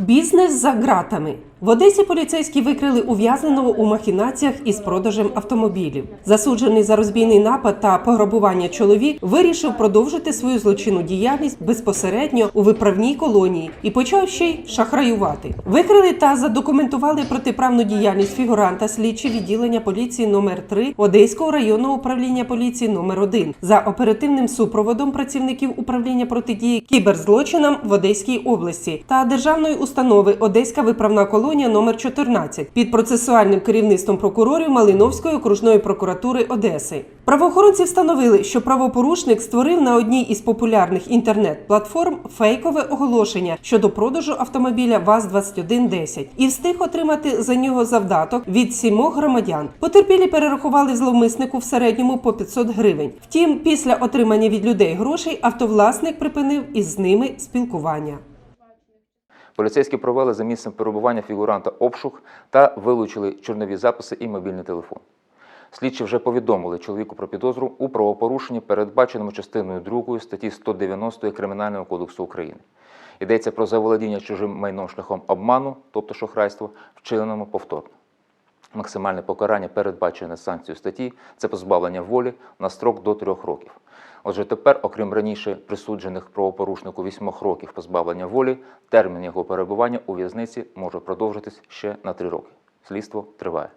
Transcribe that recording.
Бізнес за ґратами. В Одесі поліцейські викрили ув'язненого у махінаціях із продажем автомобілів. Засуджений за розбійний напад та пограбування чоловік вирішив продовжити свою злочинну діяльність безпосередньо у виправній колонії і почав ще й шахраювати. Викрили та задокументували протиправну діяльність фігуранта слідчі відділення поліції номер 3 Одеського районного управління поліції номер 1 за оперативним супроводом працівників управління протидії кіберзлочинам в Одеській області та державної установи Одеська виправна колонія номер 14 під процесуальним керівництвом прокурорів Малиновської окружної прокуратури Одеси. Правоохоронці встановили, що правопорушник створив на одній із популярних інтернет-платформ фейкове оголошення щодо продажу автомобіля ВАЗ-2110 і встиг отримати за нього завдаток від сімох громадян. Потерпілі перерахували зловмиснику в середньому по 500 гривень. Втім, після отримання від людей грошей автовласник припинив із ними спілкування. Поліцейські провели за місцем перебування фігуранта обшук та вилучили чорнові записи і мобільний телефон. Слідчі вже повідомили чоловіку про підозру у правопорушенні, передбаченому частиною 2 статті 190 Кримінального кодексу України. Йдеться про заволодіння чужим майном шляхом обману, тобто шахрайство, вчиненому повторно. Максимальне покарання, передбачене санкцією статті, це позбавлення волі на строк до трьох років. Отже, тепер, окрім раніше присуджених правопорушнику вісьмох років позбавлення волі, термін його перебування у в'язниці може продовжитись ще на три роки. Слідство триває.